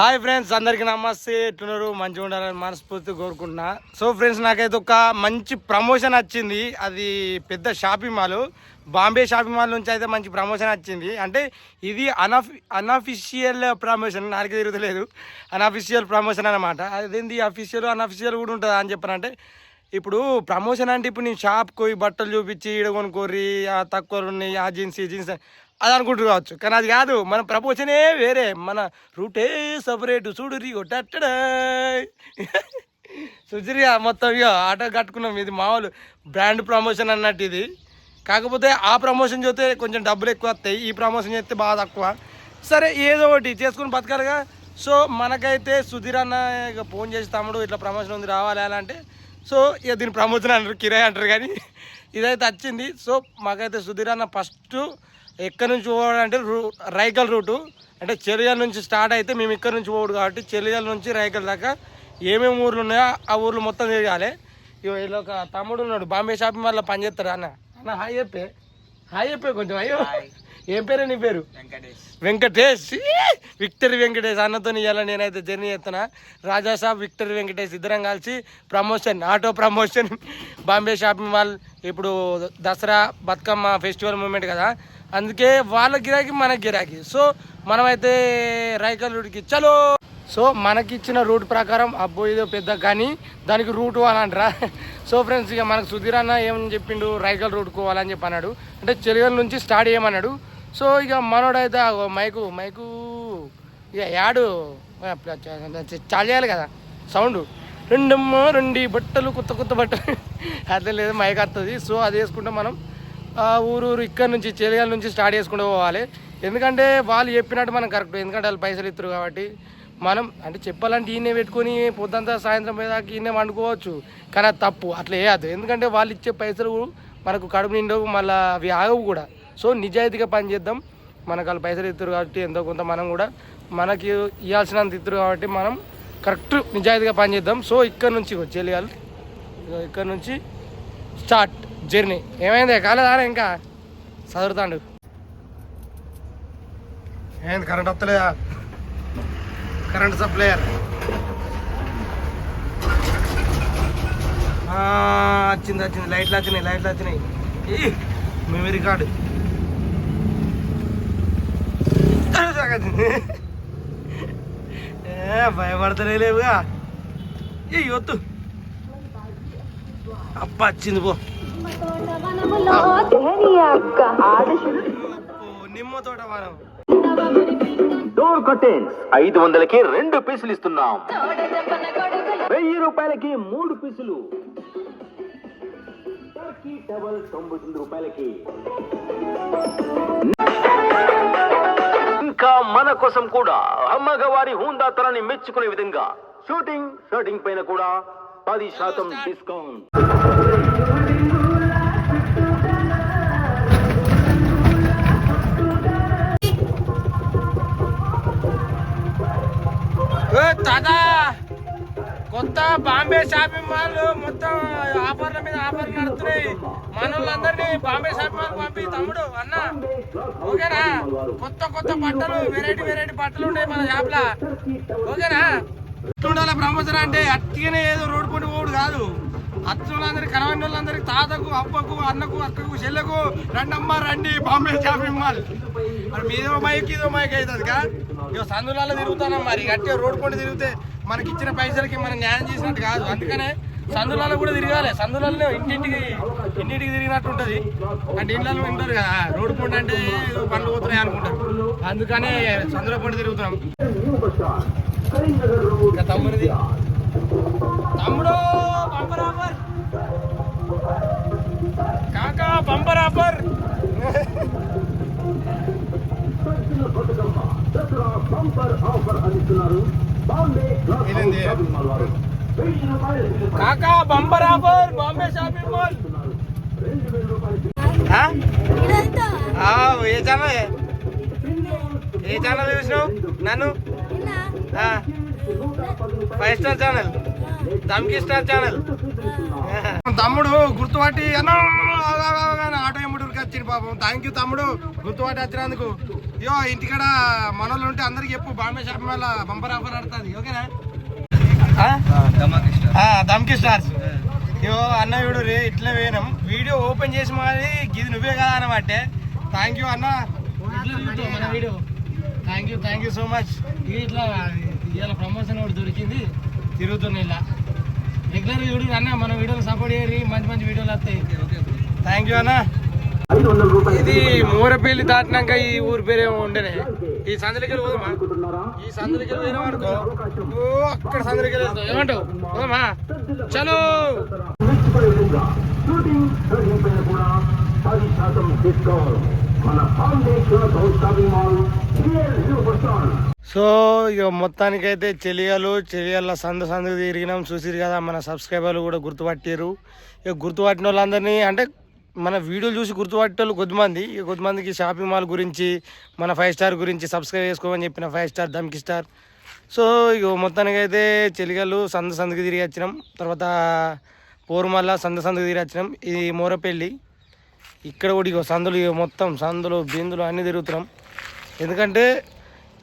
Hi friends అందరికీ నమస్తే. ఎట్లున్నారు? మంచిగా ఉండాలని మనస్ఫూర్తి కోరుకుంటున్నా. సో ఫ్రెండ్స్ నాకైతే ఒక మంచి ప్రమోషన్ వచ్చింది. అది పెద్ద shopping mall. Bombay shopping mall నుంచి అయితే మంచి ప్రమోషన్ వచ్చింది. అంటే ఇది అనఫ్ అన్అఫిషియల్ ప్రమోషన్. నాకు తిరుగుతలేదు. అనఫిషియల్ ప్రమోషన్ అనమాట అదేంది? అఫీషియల్ అన్అఫిషియల్ కూడా ఉంటుంది అని చెప్పానంటే ఇప్పుడు ప్రమోషన్ అంటే ఇప్పుడు నేను షాప్కి పోయి బట్టలు చూపించి ఈడ కొనుక్కోర్రి ఆ తక్కువ ఉన్నాయి ఆ జీన్స్ ఈ జీన్స్ అది అనుకుంటారు కావచ్చు. కానీ అది కాదు. మన ప్రమోషనే వేరే. మన రూటే సపరేట్. చూడు రీ కొట్టడా సుచిరిగా మొత్తం ఇక ఆటో కట్టుకున్నాం. ఇది మామూలు బ్రాండ్ ప్రమోషన్ అన్నట్టు ఇది. కాకపోతే ఆ ప్రమోషన్ చూస్తే కొంచెం డబ్బులు ఎక్కువ వస్తాయి. ఈ ప్రమోషన్ చేస్తే బాగా తక్కువ. సరే ఏదో ఒకటి చేసుకుని బతకాలిగా. సో మనకైతే సుధీర్ అన్న ఇక ఫోన్ చేసి తమ్ముడు ఇట్లా ప్రమోషన్ ఉంది రావాలి అలా అంటే సో ఇక దీని ప్రమోషన్ అంటారు కిరాయి అంటారు కానీ ఇదైతే వచ్చింది. సో మాకైతే సుధీర్ అన్న ఫస్ట్ ఎక్కడి నుంచి పోవాలంటే రూ రైకల్ రూటు. అంటే చెలియాల నుంచి స్టార్ట్ అయితే మేము ఇక్కడ నుంచి పోవడు కాబట్టి చెలియాల నుంచి రైకల్ దాకా ఏమేమి ఊర్లు ఉన్నాయో ఆ ఊర్లు మొత్తం తిరగాలి. ఇలా ఒక తమ్ముడు ఉన్నాడు బాంబే షాపింగ్ మాల్లో పనిచేస్తాడు అన్న. అన్న హాయ్ చెప్పే. హాయ్ చెప్పే కొంచెం అయ్యో. ఏం పేరే నీ పేరు? వెంకటేష్! విక్టరీ వెంకటేష్ అన్నతో ఇవాళ నేనైతే జర్నీ చేస్తున్నా. రాజా షాప్ విక్టరీ వెంకటేష్ ఇద్దరం కలిసి promotion auto promotion. Bombay shopping mall ఇప్పుడు దసరా బతుకమ్మ ఫెస్టివల్ మూమెంట్ కదా. అందుకే వాళ్ళ గిరాకీ మన గిరాకీ. సో మనమైతే రైకల్ రూట్కి చలో! సో మనకి ఇచ్చిన రూట్ ప్రకారం అబ్బో ఏదో పెద్ద కానీ దానికి రూట్ అంటారా సో ఫ్రెండ్స్ ఇక మనకు సుధీర్ అన్న ఏమని చెప్పిండు? రైకల్ రూట్ పోవాలని చెప్పి అన్నాడు. అంటే చెలిగల్ నుంచి స్టార్ట్ చేయమన్నాడు. సో ఇక మనోడైతే మైకు మైకు ఇక యాడు? చాలా చేయాలి కదా సౌండ్. రెండమ్మ రెండు బట్టలు కొత్త కొత్త బట్టలు. అట్లా లేదు మైక్ వస్తుంది సో అది వేసుకుంటే మనం ఊరూరు ఊరు ఊరు ఇక్కడ నుంచి చెలిగల నుంచి స్టార్ట్ చేసుకుంటూ పోవాలి. ఎందుకంటే వాళ్ళు చెప్పినట్టు మనం కరెక్ట్. ఎందుకంటే వాళ్ళు పైసలు ఇస్తారు కాబట్టి మనం అంటే చెప్పాలంటే ఈయనే పెట్టుకొని పొద్దంతా సాయంత్రం పోయేదాకా ఈయనే వండుకోవచ్చు. కానీ అది తప్పు. అట్లా వేయద్దు ఎందుకంటే వాళ్ళు ఇచ్చే పైసలు మనకు కడుపు నిండవు మళ్ళీ అవి ఆగవు కూడా. సో నిజాయితీగా పని చేద్దాం. మనకు వాళ్ళు పైసలు ఇస్తారు కాబట్టి ఎంతో కొంత మనం కూడా మనకి ఇవ్వాల్సినంత ఇస్తారు కాబట్టి మనం కరెక్ట్ నిజాయితీగా పని చేద్దాం. సో ఇక్కడ నుంచి చెల్లియాలి ఇక్కడ నుంచి స్టార్ట్. జర్నీ. ఏమైంది? కాలేదా ఇంకా? చదువుతాండు ఏంది కరెంట్ వస్తలేదా? కరెంట్ సప్లయర్ వచ్చింది వచ్చింది. లైట్లు వచ్చినాయి లైట్లు వచ్చినాయి. మెమరీ కార్డు ఏ భయపడతలే లేవుగా ఏ వద్దు. అప్ప వచ్చింది పో. ఓ, నిమ్మ తోట మనం డోర్ కర్టెన్స్ ఐదు వందలకి రెండు పీసులు ఇస్తున్నాం. వెయ్యి రూపాయలకి మూడు పీసులు. టర్కీ డబల్ తొంభై తొమ్మిది రూపాయలకి. ఇంకా మన కోసం కూడా అమ్మగవారి హుందాతనాన్ని మెచ్చుకునే విధంగా. షూటింగ్ షర్టింగ్ పైన కూడా పది శాతం డిస్కౌంట్ దాదా కొత్త బాంబే షాపింగ్ మాల్ మొత్తం ఆఫర్ల మీద ఆఫర్లు నడుస్తున్నాయి. మనోళ్ళందరినీ బాంబే షాపింగ్ మాల్ పంపి తమ్ముడు అన్న. ఓకేనా? కొత్త కొత్త బట్టలు వెరైటీ వెరైటీ బట్టలు ఉంటాయి మన షాప్లో ఓకేనా? ఉండాలి ప్రమోషన్ అంటే అట్టిగానే ఏదో రోడ్డు పొండి పోడు కాదు. అత్తులందరికి కరవని వాళ్ళందరికి తాతకు అబ్బకు అన్నకు అక్కకు చెల్లకు రండమ్మ రండి బాంబే షాపింగ్ మాల్. మరి మీదో మైక్ ఇదో మైక్ అవుతుంది కా? ఇక సందులలో తిరుగుతానం మరి? గట్టిగా రోడ్డు పొండి తిరిగితే మనకి ఇచ్చిన పైసలకి మనం న్యాయం చేసినట్టు కాదు. అందుకనే సందులలో కూడా తిరగాలి. సందులలో ఇంటింటికి ఇంటింటికి తిరిగినట్టు ఉంటుంది. అంటే ఇళ్ళలో ఉంటారు కదా. రోడ్డు పొండి అంటే పండ్లు పనులు పోతున్నాయి అనుకుంటారు. అందుకనే సందుల పొండి తిరుగుతున్నాం. ఇంకా తమ్ముడిది? తమ్ముడు బంపర్ ఆఫర్. కాకా బంపర్ ఆఫర్. ఏంది? కాకా bumper offer Bombay shopping mall. ఆ? ఆ, ఏ ఛానల్ ఏ ఛానల్ చూసినావు? నన్ను? Five star channel Dhamki star channel తమ్ముడు గుర్తుపట్టి అన్న ఆటో ఎమ్ముడికి వచ్చింది పాపం. థ్యాంక్ యూ తమ్ముడు గుర్తుపట్టి వచ్చినందుకు. అయ్యో ఇంటికాడ మనోళ్ళు ఉంటే అందరికి చెప్పు బాంబే షాపింగ్ వల్ల బంపర్ ఆఫర్ ఆడుతుంది ఓకేనా? దమ్కి స్టార్స్ అయ్యో అన్న వీడు రే ఇట్లా వేయనం వీడియో ఓపెన్ చేసి మరి ఇది నువ్వే కదా అన్నమాట. థ్యాంక్ యూ అన్న. Video thank you thank you so much ఇట్లా ఇవాళ ప్రమోషన్ ఒకటి దొరికింది తిరుగుతున్నా ఇలా. రెగ్యులర్ చూడు అన్న మన వీడియోలు సపోర్ట్ చేయరు మంచి మంచి వీడియోలు వస్తాయి. థ్యాంక్ యూ అన్న. ఇది మూరపల్లి దాటినాక ఈ ఊరి పేరేమో ఉండేనే. ఈ సందులకి పోదామా? ఈ సందులకి పోయినాం అనుకో? ఓ అక్కడ సందులకి ఏమంటావు? పోదామా? చలో! సో ఇక మొత్తానికైతే చెలియాలు చెలియాల సందు సందుకు తిరిగినాం. చూసిరు కదా మన సబ్స్క్రైబర్లు కూడా గుర్తుపట్టారు ఇక గుర్తుపట్టిన వాళ్ళందరినీ అంటే మన వీడియోలు చూసి గుర్తుపట్టే కొద్దిమంది. ఇక కొద్దిమందికి షాపింగ్ మాల్ గురించి మన ఫైవ్ స్టార్ గురించి సబ్స్క్రైబ్ చేసుకోమని చెప్పిన five star Dhamki star so ఇక అయితే చెలిగలు సంద సందుకి తిరిగి వచ్చినాం. తర్వాత పోరుమల్ల సంద సందుకు తిరిగి వచ్చినాం. ఇది మోరపల్లి. ఇక్కడ కూడా ఇగో సందులు ఇగో మొత్తం సందులు బిందులు అన్నీ తిరుగుతున్నాం. ఎందుకంటే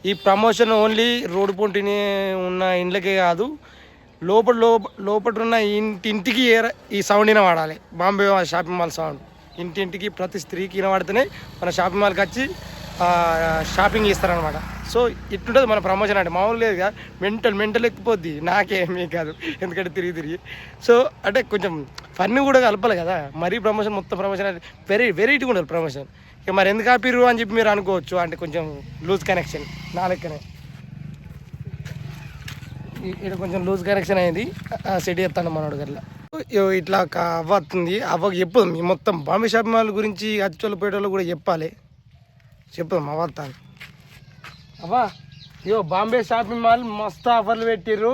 ఈ ప్రమోషన్ ఓన్లీ రోడ్డు పొంటిని ఉన్న ఇండ్లకే కాదు లోపల లోపల ఉన్న ఇంటింటికి ఏ- ఈ సౌండ్ వినవాడాలి బాంబే షాపింగ్ మాల్ సౌండ్ ఇంటింటికి ప్రతి స్త్రీకి వినవాడితేనే మన షాపింగ్ మాల్కి వచ్చి షాపింగ్ చేస్తారనమాట సో ఇట్లుంటుంది మన ప్రమోషన్ అంటే. మామూలు లేదు కదా. మెంటల్ మెంటల్ ఎక్కిపోద్ది. నాకేమీ కాదు. ఎందుకంటే తిరిగి తిరిగి. సో అంటే కొంచెం ఫన్నీ కూడా కలపాలి కదా. మరీ ప్రమోషన్ మొత్తం ప్రమోషన్ అంటే వెరీ వెరైటీగా ఉండాలి ప్రమోషన్ ఇక మరి ఎందుకు ఆపిరు అని చెప్పి మీరు అనుకోవచ్చు. అంటే కొంచెం లూజ్ కనెక్షన్ నా లెక్కనే ఇక్కడ కొంచెం లూజ్ కనెక్షన్ అయింది. సెట్ చేస్తాను మనోడు గట్లా. ఇట్లా ఒక అవ్వ వస్తుంది అవ్వకి చెప్పదు మీ మొత్తం బాంబే షాపింగ్ మాల్ గురించి అచ్చోళ్ళు పేటోళ్ళు కూడా చెప్పాలి. చెప్దాం అవ్వ వస్తాను అవ్వా ఇగో బాంబే షాపింగ్ మాల్ మస్తు ఆఫర్లు పెట్టిర్రు.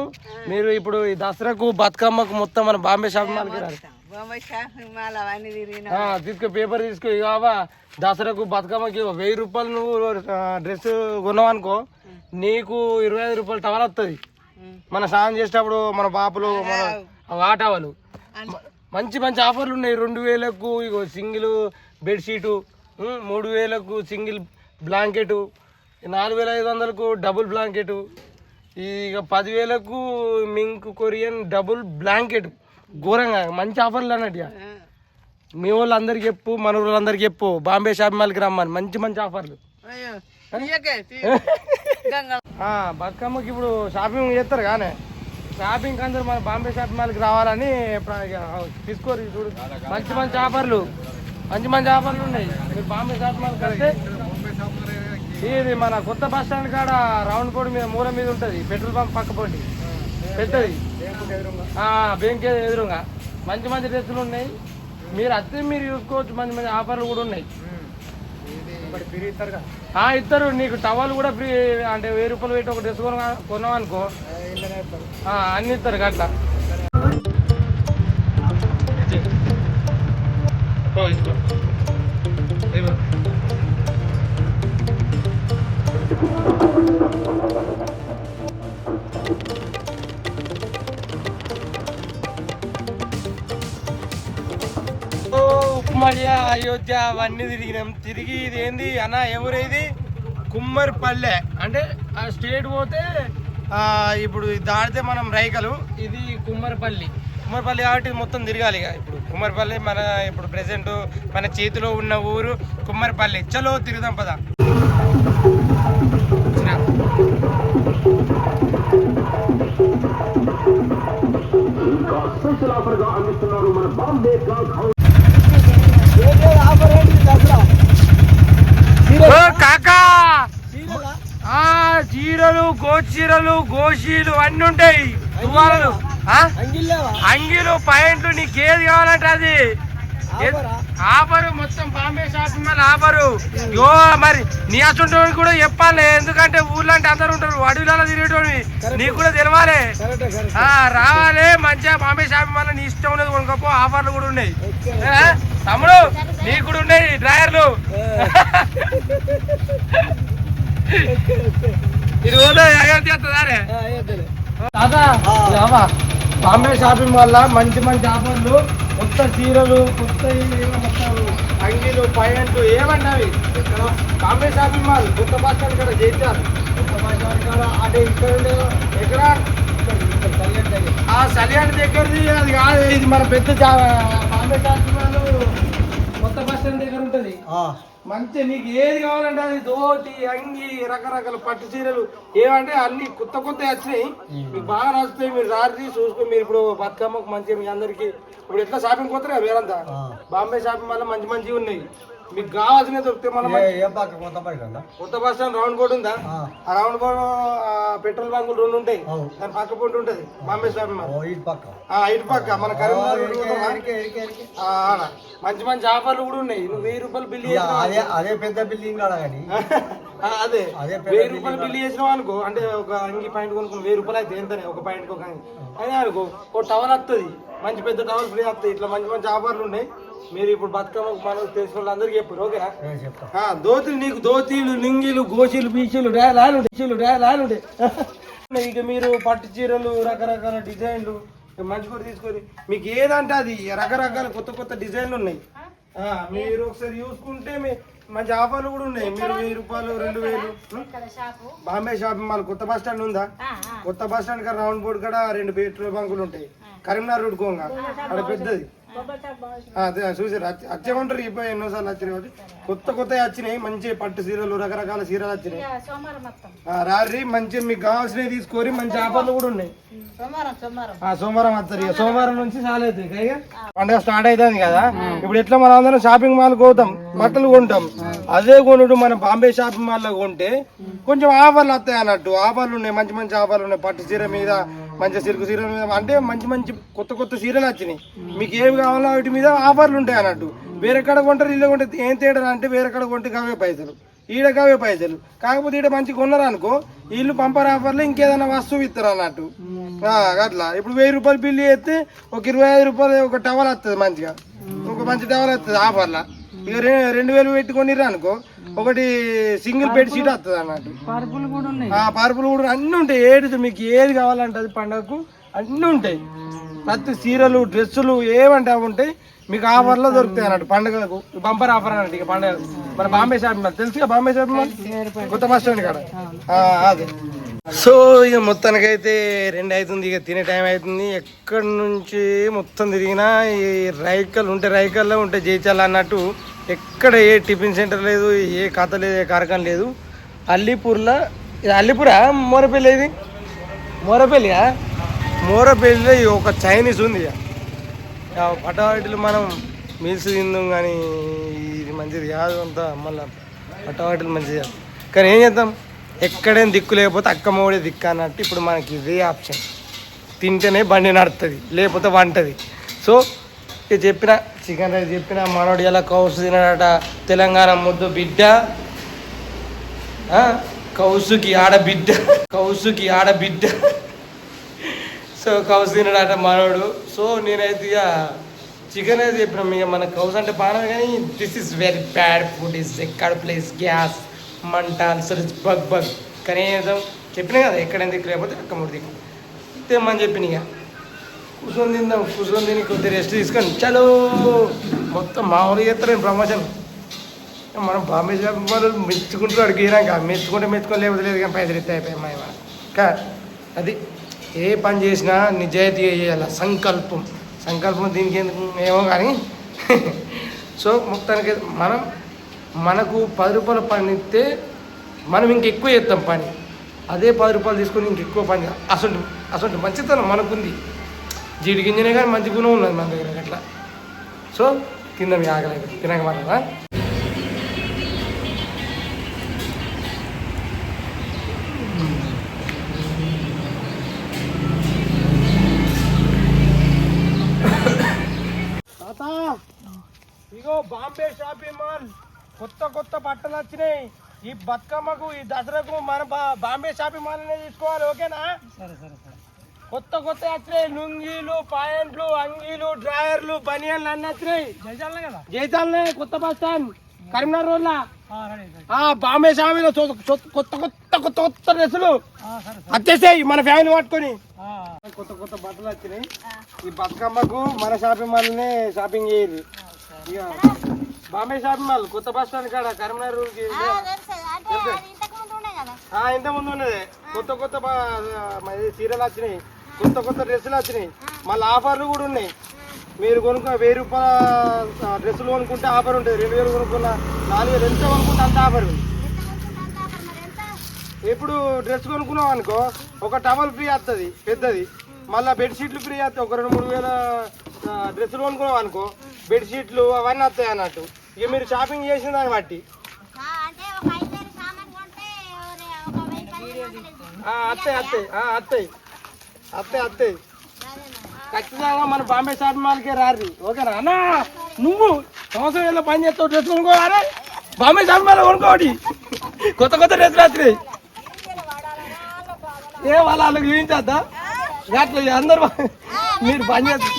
మీరు ఇప్పుడు ఈ దసరాకు బతుకమ్మకు మొత్తం మన బాంబే షాపింగ్ మాల్కి ఆ, తీసుకో పేపర్ తీసుకో ఇక అవ్వా. దసరాకు బతుకమ్మకి వెయ్యి రూపాయలు నువ్వు డ్రెస్ కొన్నావు అనుకో నీకు ఇరవై ఐదు రూపాయలు టవల్ వస్తుంది మన స్నానం చేసేటప్పుడు మన బాపులు మన వాటావలు. మంచి మంచి ఆఫర్లు ఉన్నాయి. రెండు వేలకు ఇగో సింగిల్ బెడ్షీటు మూడు వేలకు సింగిల్ బ్లాంకెట్ నాలుగు వేల ఐదు వందలకు డబుల్ బ్లాంకెట్ ఇక పదివేలకు మింక్ కొరియన్ డబుల్ బ్లాంకెట్. ఘోరంగా మంచి ఆఫర్లు అన్నట్టు ఇక. మీ వాళ్ళందరికి చెప్పు మన వాళ్ళందరికి చెప్పు. బాంబే షాపింగ్ మాల్కి రమ్మని. మంచి మంచి ఆఫర్లు. బతుకమ్మకి ఇప్పుడు షాపింగ్ చేస్తారు కానీ. షాపింగ్ అందరూ మన బాంబే షాపింగ్ మాల్కి రావాలని తీసుకోరు చూడు. మంచి మంచి ఆఫర్లు. మంచి మంచి ఆఫర్లు ఉన్నాయి. మీరు బాంబే షాపింగ్ మాల్కి వస్తే ఇది మన కొత్త బస్ స్టాండ్ కాడ రౌండ్ కోడ్ మీద మూల మీద ఉంటుంది. పెట్రోల్ పంప్ పక్క పోటీ. పెద్దది. బ్యాంక్ ఎదురుగా. మంచి మంచి డ్రెస్సులు ఉన్నాయి. మీరు అత్తే మీరు చూసుకోవచ్చు. మంచి మంచి ఆఫర్లు కూడా ఉన్నాయి. ఆ, ఇస్తారు నీకు టవల్ కూడా ఫ్రీ అంటే వెయ్యి రూపాయలు పెట్టి ఒక డ్రెస్ కొన కొన్నాం అనుకో. అన్ని ఇస్తారు అట్లా ఓ, ఉప్మడియ అయోధ్య అవన్నీ తిరిగినాం. తిరిగి ఇది ఏంది అన్న ఎవరు కుమ్మర్పల్లె. అంటే ఆ స్టేట్ పోతే ఇప్పుడు దాడితే దాటితే మనం రైకలు. ఇది కుమ్మరిపల్లి. కుమ్మరిపల్లి కాబట్టి మొత్తం తిరగాలి ఇక ఇప్పుడు. కుమ్మరిపల్లి మన ఇప్పుడు ప్రెసెంట్ మన చేతిలో ఉన్న ఊరు కుమ్మరిపల్లి. చలో తిరుగుదాం పద. స్పెషల్ ఆఫర్గా అందిస్తున్నారు మన బాంబే కాకా! చీరలు గోచీరలు గోషీలు అన్ని ఉంటాయి? అంగీలు పాయింట్లు నీకు ఏది కావాలంటే అది. ఆఫరు మొత్తం బాంబే షాపింగ్ మాల్ ఆఫరు యో మరి నీ అసంటి కూడా చెప్పాలి. ఎందుకంటే ఊర్లో అంటే అందరు ఉంటారు. అడవిలలో తిరిగేటోని నీకు కూడా తెలవాలి. రావాలి. మంచిగా బాంబే షాపింగ్ మాల్ నీ ఇష్టం ఉన్నది కొనుక్కోపో. ఆఫర్లు కూడా ఉన్నాయి? తమ్ముడు నీకు కూడా ఉన్నాయి డ్రాయర్లు. ఇది పోతే వస్తుందారే తాత బాంబే షాపింగ్ వల్ల మంచి మంచి ఆఫర్లు కొత్త చీరలు కొత్త అంగీలు పైంట్లు ఏమన్నావి ఇక్కడ బాంబే షాపింగ్ మాల్ కొత్త బస్ స్టాండ్ ఇక్కడ చేశారు కొత్త బస్ స్టాండ్ కాడ అదే ఇక్కడ ఎక్కడ? ఆ సలియాన్ దగ్గరది అది కాదు ఇది మన పెద్ద చా- బాంబే షాపింగ్ మాల్ కొత్త బస్ స్టాండ్ దగ్గర ఉంటుంది. మంచి నీకు ఏది కావాలంటే అది దోటి అంగి రకరకాల పట్టు చీరలు ఏమంటే అన్ని కొత్త కొత్త వచ్చినాయి. మీకు బాగా నచ్చుతాయి మీరు రాత్రి చూసుకో మీరు ఇప్పుడు బతుకమ్మకు మంచిగా మీ అందరికి ఇప్పుడు ఎట్లా షాపింగ్ పోతారా వేరంతా? బాంబే షాపింగ్ వల్ల మంచి మంచివి ఉన్నాయి. మీకు కావాల్సినవి దొరికితే మళ్ళీ కొత్త బస్ స్టాండ్ రౌండ్ బోర్డు ఉందా? ఆ. రౌండ్ బోర్డు పెట్రోల్ బంకులు రెండు ఉంటాయి. దాని పక్క పొంటి ఉంటది. బాంబే ఆ, ఇటు పక్క. మన కరీంనగర్. మంచి మంచి ఆఫర్లు కూడా ఉన్నాయి. నువ్వు వెయ్యి రూపాయలు చేసినావు అదే అదే పెద్ద బిల్డింగ్ అదే. వెయ్యి రూపాయలు బిల్లు చేసినావు అనుకో. అంటే ఒక అంగి పాయింట్ కొనుక్కుని వెయ్యి రూపాయలు అయితే ఎంతనే? ఒక పాయింట్ ఒక అదే అనుకో ఒక టవల్ వస్తుంది మంచి పెద్ద టవల్ ఫ్రీ వస్తాయి ఇట్లా మంచి మంచి ఆఫర్లు ఉన్నాయి. మీరు ఇప్పుడు బతుకమ్మకు మనం తెలిసిన వాళ్ళందరికీ చెప్పారు ఓకేనా దోతులు నీకు దోతీలు లింగిలు గోచీలు బీచీలు డాలాలు డీచీలు డాలాలు ఇక మీరు పట్టు చీరలు రకరకాల డిజైన్లు మంచి కూడా తీసుకొని మీకు ఏదంటే అది రకరకాల కొత్త కొత్త డిజైన్లు ఉన్నాయి. ఆ, మీరు ఒకసారి చూసుకుంటే మీ మంచి ఆఫర్లు కూడా ఉన్నాయి. మీరు వెయ్యి రూపాయలు రెండు వేలు? బాంబే షాపింగ్ మాల్ కొత్త బస్ స్టాండ్ ఉందా? కొత్త బస్ స్టాండ్ రౌండ్ బోర్డు కాడ రెండు పెట్రోల్ బంకులు ఉంటాయి. కరీంనగర్ రోడ్ కోంగా. అక్కడ పెద్దది. చూసారు? వచ్చేమంటారు ఇప్పుడు ఎన్నోసార్లు వచ్చినాయి కాబట్టి. కొత్త కొత్త వచ్చినాయి మంచి పట్టు చీరలు రకరకాల చీరలు వచ్చినాయి రారి మంచి మీకు కావాల్సినవి తీసుకొని మంచి ఆఫర్లు కూడా ఉన్నాయి. సోమవారం వస్తారు సోమవారం. నుంచి చాలా పండుగ స్టార్ట్ అవుతుంది కదా. ఇప్పుడు ఎట్లా మనం అందరం షాపింగ్ మాల్ పోతాం బట్టలు కొంటాం. అదే కొనుడు మన బాంబే షాపింగ్ మాల్లో కొంటే కొంచెం ఆఫర్లు వస్తాయి అన్నట్టు. ఆఫర్లు ఉన్నాయి మంచి మంచి ఆఫర్లు ఉన్నాయి. పట్టు చీర మీద మంచి సిల్క్ చీర మీద అంటే మంచి మంచి కొత్త కొత్త చీరలు వచ్చినాయి. మీకు ఏవి కావాలో వాటి మీద ఆఫర్లు ఉంటాయి అన్నట్టు. వేరే కడ కొంటారు ఇల్లు కొంటే ఏం తేడా అంటే వేరే కడ కొంటే కావే పైసలు. ఈడ కావే పైసలు. కాకపోతే ఈడ మంచి కొన్నారు అనుకో వీళ్ళు పంపర్ ఆఫర్లు ఇంకేదైనా వస్తువు ఇస్తారు అన్నట్టు. అట్లా. ఇప్పుడు వెయ్యి రూపాయలు బిల్లు చేస్తే ఒక ఇరవై ఐదు రూపాయలు ఒక టవల్ వస్తుంది మంచిగా. ఒక మంచి టవల్ వస్తుంది ఆఫర్లా. ఇక రెండు వేలు పెట్టుకొని అనుకో ఒకటి సింగిల్ బెడ్ షీట్ వస్తుంది అన్నట్టు. పరుపులు కూడా ఉన్నాయి. ఆ పరుపులు కూడా అన్నీ ఉంటాయి. ఏది మీకు ఏది కావాలంటే అది పండగకు అన్నీ ఉంటాయి. ప్రతి చీరలు డ్రెస్సులు ఏమంటే అవి ఉంటాయి. మీకు ఆఫర్లో దొరుకుతాయి అన్నట్టు పండుగలకు. బంపర్ ఆఫర్ అన్నట్టు ఇక పండుగ. మన బాంబే షాపింగ్ మాల్ తెలుసుగా బాంబే షాపింగ్ మాల్ కొత్త బస్ స్టాండ్ కాడ. అదే. సో ఇక మొత్తానికైతే రెండు అవుతుంది ఇక తినే టైం అవుతుంది ఎక్కడి నుంచి మొత్తం తిరిగినా ఈ రైకల్ ఉంటే రైకల్లో ఉంటే జయించాలి అన్నట్టు ఎక్కడ ఏ టిఫిన్ సెంటర్ లేదు ఏ ఖాతా లేదు ఏ కార్ఖాన లేదు. అల్లిపూర్లో ఇది అల్లిపూరా? మోరపల్లి ఇది? మోరపల్లియా? మోరపల్లిలో ఈ ఒక చైనీస్ ఉంది. ఇక. ఆ మనం మీల్స్ తిందాం కానీ ఇది మంచిది కాదు అంత. మళ్ళీ పటావాటిలు మంచిది కాదు. కానీ ఏం చేద్దాం? ఎక్కడేం దిక్కు లేకపోతే అక్కమ్మోడే దిక్కు అన్నట్టు ఇప్పుడు మనకి ఇదే ఆప్షన్. తింటేనే బండి నడుతుంది లేకపోతే వంటది. సో ఇక చెప్పిన చికెన్ రైస్ చెప్పిన మనోడు ఎలా కౌసు తినడట తెలంగాణ ముద్దు బిడ్డ కౌసుకి ఆడబిడ్డ కౌసుకి ఆడబిడ్డ సో కౌసు తినడట మనోడు. సో నేనైతే ఇక చికెన్ రైస్ చెప్పినాం ఇక మన కౌస్ అంటే బాగా కానీ this is very bad food is ఎక్కడ ప్లేస్ గ్యాస్ మంట అల్సరి బగ్ బగ్. కనీసం చెప్పిన చెప్పినా కదా ఎక్కడైనా దిక్కు లేకపోతే అక్క మూడు దిక్కు. తెమ్మని చెప్పిన ఇక. కూర్చొని తిందాం కూర్చొని తిని కొద్దిగా రెస్ట్ తీసుకొని చలో. మొత్తం మామూలుగా చేస్తారు ప్రమోషన్ మనం బాంబే షాపింగ్ వాళ్ళు మెచ్చుకుంటూ అడిగినాక మెచ్చుకుంటే మెచ్చుకొని లేకపోతే లేదు కానీ పైసలు ఎత్తే అయిపోయాయి మా కా అది ఏ పని చేసినా నిజాయితీగా చేయాలి? సంకల్పం. సంకల్పం దీనికి ఎందుకు ఏమో కానీ. సో మొత్తానికి మనం మనకు పది రూపాయల పని ఇస్తే మనం ఇంకెక్కువ చేస్తాం పని. అదే పది రూపాయలు తీసుకొని ఇంకెక్కువ పని. అసలు అసలు మంచితనం మనకుంది. జీడి గింజనే కానీ మంచి గుణం ఉన్నది మన దగ్గర అట్లా సో తిందాం ఆగలేదు తినక మాట తాత ఇగో బాంబే షాపింగ్ మాల్. కొత్త కొత్త బట్టలు వచ్చినాయి. ఈ బతుకమ్మకు ఈ దసరాకు మన బాంబే షాపింగ్ మాల్ అనేది తీసుకోవాలి ఓకేనా? సరే సరే సరే. కొత్త కొత్త వచ్చినాయి. లుంగీలు పాయింట్లు అంగీలు డ్రాయర్లు బనియన్లు అన్ని వచ్చినాయి. కదా? జైతాల్నే కొత్త బస్ స్టాండ్. కరీంనగర్ రోడ్లా? బాంబే షాపింగ్ కొత్త కొత్త కొత్త కొత్త డ్రెస్సులు. వచ్చేసాయి మన ఫ్యామిలీ పట్టుకొని. కొత్త కొత్త బట్టలు వచ్చినాయి. ఈ బతుకమ్మకు మన షాపింగ్ మాల్నే షాపింగ్ ఇక బాంబే షాపింగ్ మాల్ కొత్త బస్ స్టాండ్ కాడ కరీంనగర్ ఊరికి ఆ, ఇంత ముందు ఉన్నది కొత్త కొత్త చీరలు వచ్చినాయి. కొత్త కొత్త డ్రెస్సులు వచ్చినాయి. మళ్ళీ ఆఫర్లు కూడా ఉన్నాయి. మీరు కొనుక్కో వెయ్యి రూపాయల డ్రెస్సులు కొనుక్కుంటే ఆఫర్ ఉంటుంది. రెండు వేలు కొనుక్కున్న నాలుగు వేలు ఎంత కొనుక్కుంటే అంత ఆఫర్ ఉంది. ఇప్పుడు డ్రెస్ కొనుక్కున్నాం అనుకో ఒక టవల్ ఫ్రీ వస్తుంది పెద్దది. మళ్ళీ బెడ్షీట్లు ఫ్రీ వస్తాయి ఒక రెండు మూడు వేల డ్రెస్సులు కొనుక్కున్నాం అనుకో బెడ్షీట్లు అవన్నీ వస్తాయి అన్నట్టు. ఇక మీరు షాపింగ్ చేసిన దాన్ని బట్టి. అత్తయ్య అత్తయ్య ఆ, అత్తయ్య. అత్తయ్య అత్తయ్య. ఖచ్చితంగా మన బాంబే షాపింగ్ మాల్కే రారి ఓకేనా? అన్నా నువ్వు సంవత్సరం ఏళ్ళ పని చేస్తావు డ్రెస్ కొనుక్కోవాలి బాంబే షాపింగ్ మాల్ కొనుక్కోటి. కొత్త కొత్త డ్రెస్సులు వచ్చినాయి ఏ వాళ్ళ వాళ్ళకి చూపించద్దా? అట్లా అందరు మీరు పని చేస్తారు.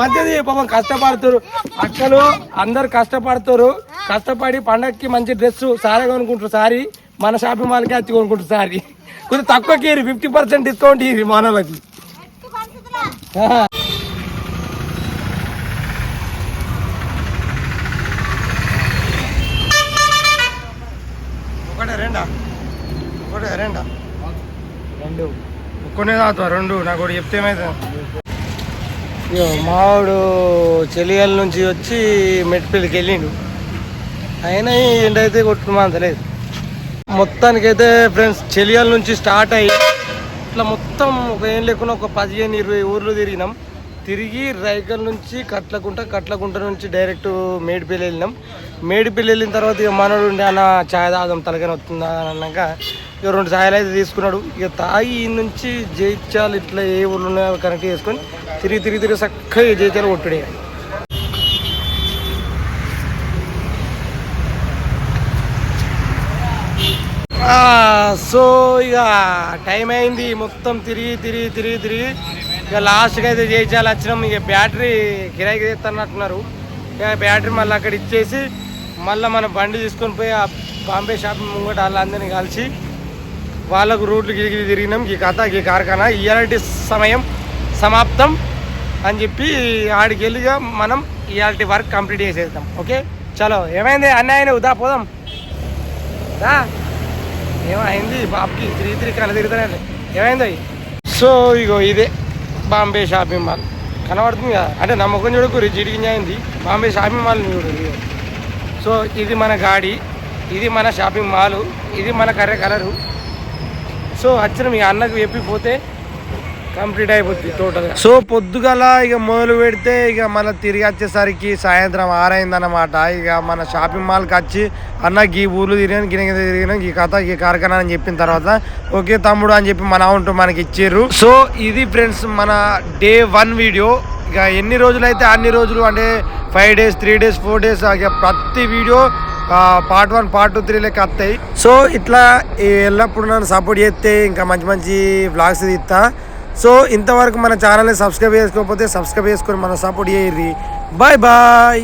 మంచిది పాపం కష్టపడుతారు. అక్కలు అందరు కష్టపడుతారు. కష్టపడి పండగకి మంచి డ్రెస్ సారీ కొనుక్కుంటారు సారీ. మన షాపింగ్ మాల్కి వచ్చి కొనుక్కుంటారు సారీ. కొంచెం తక్కువకి ఫిఫ్టీ పర్సెంట్ డిస్కౌంట్ పరిస్థితుల్లో ఆహా. ఒకటే రెండా? ఒకటే రెండా? రెండు. ఒక్కనే తాగుతా రెండు. నాకు చెప్తే ఏమైతే మావాడు చెలియల నుంచి వచ్చి మెట్పల్లికి వెళ్ళిండు. అయినా ఏంటైతే కొట్టుకుమంతలేదు మొత్తానికైతే ఫ్రెండ్స్ చెలియల నుంచి స్టార్ట్ అయ్యి ఇట్లా మొత్తం ఒక ఏం లేకుండా ఒక పదిహేను ఇరవై ఊర్లు తిరిగినాం. తిరిగి రైకల్ నుంచి కట్లకుంట కట్లకుంట నుంచి డైరెక్ట్ మేడిపల్లి వెళ్ళినాం. మేడిపల్లి వెళ్ళిన తర్వాత ఇక మనోడు ఉండే అన్న ఛాయ్ తాగదాం తలకని వస్తుందా అని అన్నాక ఇక రెండు ఛాయలు అయితే తీసుకున్నాడు. ఇక తాగి నుంచి జైత్యాలు ఇట్లా ఏ ఊళ్ళు ఉన్నాయో కనెక్ట్ చేసుకొని తిరిగి తిరిగి తిరిగి చక్కగా జైత్యాలు కొట్టుడే సో ఇక టైం అయింది. మొత్తం తిరిగి తిరిగి తిరిగి తిరిగి. ఇక లాస్ట్కి అయితే చేయించాలి వచ్చినాం. ఇక బ్యాటరీ కిరాయికి తెస్తున్నట్టున్నారు ఇక బ్యాటరీ మళ్ళీ అక్కడ ఇచ్చేసి మళ్ళీ మన బండి తీసుకొని పోయి ఆ బాంబే షాప్ ముంగట వాళ్ళందరినీ కలిసి వాళ్ళకు రూట్లు గిరిగిరి తిరిగినాం. ఈ కథ ఈ కార్ఖానా ఇయాలిటీ సమయం సమాప్తం అని చెప్పి ఆడికి వెళ్ళిగా మనం ఇయాలిటీ వర్క్ కంప్లీట్ చేసేద్దాం. ఓకే? చలో ఏమైంది? అన్నయ్య ఉదా పోదాం. రా. ఏమైంది? బాబుకి తిరిగి తిరిగి కళ్ళ తిరుగుతానే ఏమైంది సో ఇగో ఇదే బాంబే షాపింగ్ మాల్. కనబడుతుంది కదా? అంటే నమ్మకం చూడకూరి చూడకు అయింది బాంబే షాపింగ్ మాల్ చూడు సో ఇది మన గాడి ఇది మన షాపింగ్ మాల్ ఇది మన కర్రె కలరు. సో వచ్చిన మీ అన్నకు చెప్పిపోతే కంప్లీట్ అయిపోద్ది టోటల్ సో పొద్దుగల ఇక మొదలు పెడితే ఇక మళ్ళీ తిరిగి వచ్చేసరికి సాయంత్రం ఆరైందన్నమాట. ఇక మన షాపింగ్ మాల్కి వచ్చి అన్న గీ ఊర్లు తిరిగాను గిన గిన తిరిగినాం ఈ కథ ఈ కార్ఖానా అని చెప్పిన తర్వాత ఓకే తమ్ముడు అని చెప్పి మన ఉంటూ మనకి ఇచ్చారు సో ఇది ఫ్రెండ్స్ మన డే వన్ వీడియో. ఇక ఎన్ని రోజులు అయితే అన్ని రోజులు అంటే five days three days four days ఇక ప్రతి video part one part two three లెక్క వస్తాయి. సో ఇట్లా ఎల్లప్పుడు నన్ను సపోర్ట్ చేస్తే ఇంకా మంచి మంచి వ్లాగ్స్ తీస్తా. సో ఇంతవరకు మన ఛానల్ని సబ్స్క్రైబ్ చేసుకోకపోతే సబ్స్క్రైబ్ చేసుకొని మన సపోర్ట్ చేయర్రి బాయ్ బాయ్